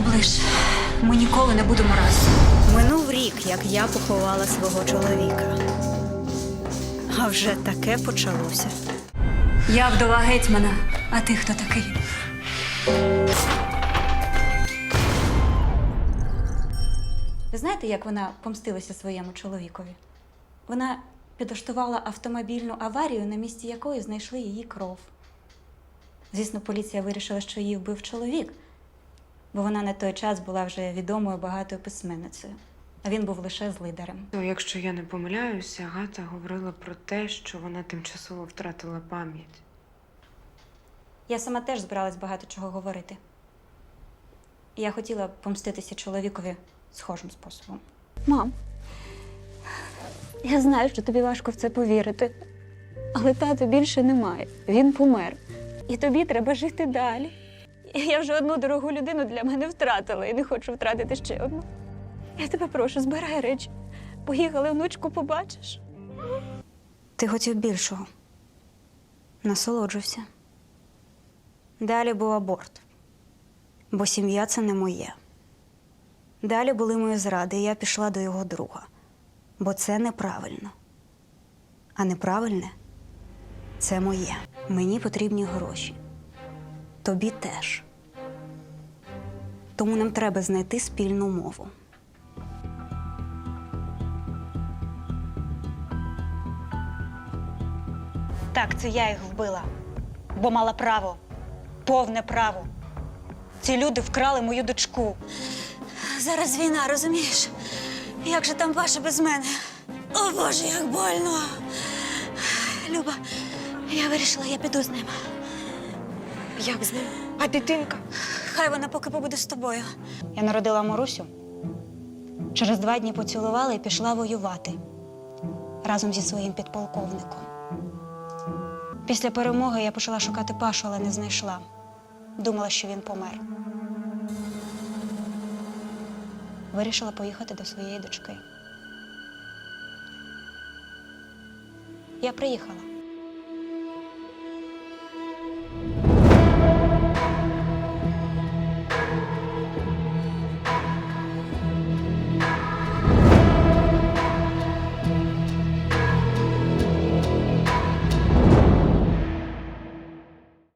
Оближ, ми ніколи не будемо разом. Минув рік, як я поховала свого чоловіка. А вже таке почалося. Я вдова гетьмана, а ти хто такий? Ви знаєте, як вона помстилася своєму чоловікові? Вона підлаштувала автомобільну аварію, на місці якої знайшли її кров. Звісно, поліція вирішила, що її вбив чоловік, бо вона на той час була вже відомою багатою письменницею, а він був лише злидарем. То, якщо я не помиляюся, Агата говорила про те, що вона тимчасово втратила пам'ять. Я сама теж збиралась багато чого говорити. І я хотіла помститися чоловікові схожим способом. Мам, я знаю, що тобі важко в це повірити, але тато більше немає. Він помер. І тобі треба жити далі. Я вже одну дорогу людину для мене втратила і не хочу втратити ще одну. Я тебе прошу, збирай речі. Поїхали, внучку, побачиш. Ти хотів більшого. Насолоджуйся. Далі був аборт, бо сім'я це не моє. Далі були мої зради, і я пішла до його друга, бо це неправильно. А неправильне це моє. Мені потрібні гроші. Тобі теж. Тому нам треба знайти спільну мову. Так, це я їх вбила, бо мала право, повне право. Ці люди вкрали мою дочку. Зараз війна, розумієш? Як же там Паша без мене? О Боже, як больно. Люба, я вирішила, я піду з ним. Як з ним? А дитинка? Хай вона поки побуде з тобою. Я народила Марусю. Через два дні поцілувала і пішла воювати разом зі своїм підполковником. Після перемоги я почала шукати Пашу, але не знайшла. Думала, що він помер. Вирішила поїхати до своєї дочки. Я приїхала.